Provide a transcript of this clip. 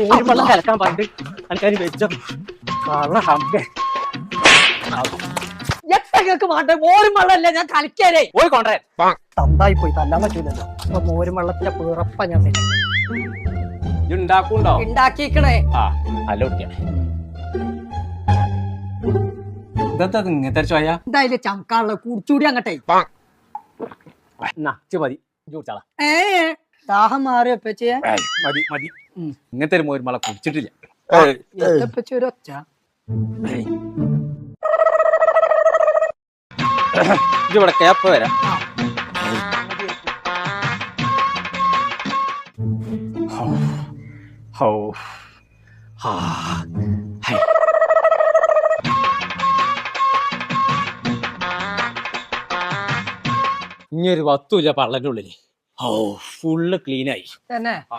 മോര് വെള്ളം കലക്കാൻ പറഞ്ഞിട്ട് എനിക്കതിന് വെച്ചോ കള്ള ഹമ്പേ മോരും വെള്ളമല്ല ഞാൻ പോയി കൊണ്ടേ. തന്തായി പോയി തല്ലാൻ പറ്റൂലല്ലോ. അപ്പൊ മോരും വെള്ളത്തിന്റെ പിറപ്പ ഞാൻ തരും ഇത് ഉണ്ടാക്കുണ്ടോ ഉണ്ടാക്കിക്കണേ ആ നല്ല കുട്ടിയാ. ഇതെന്താ ഇങ്ങനത്തെ ചോയ? എന്തായാലും ചമക്കാനുള്ള കുടിച്ചൂടി അങ്ങട്ടെ. മതി. ഏ ദാഹം മാറി വെപ്പച്ചേ ഏയ്, മതി മതി ഉം. ഇങ്ങനത്തെ ഒരു മോരുമള കുടിച്ചിട്ടില്ല വെപ്പച്ച ഒരു ഒച്ച ഇവിടെ കേപ്പ വരാം ഹൗ. ഹൗ. ഹാ. ഹൈ. ഇനി ഒരു വത്തുമില്ല പള്ളന്റെ ഉള്ളിൽ ഓ ഫുള്ള് ക്ലീനായി തന്നെ? ആ.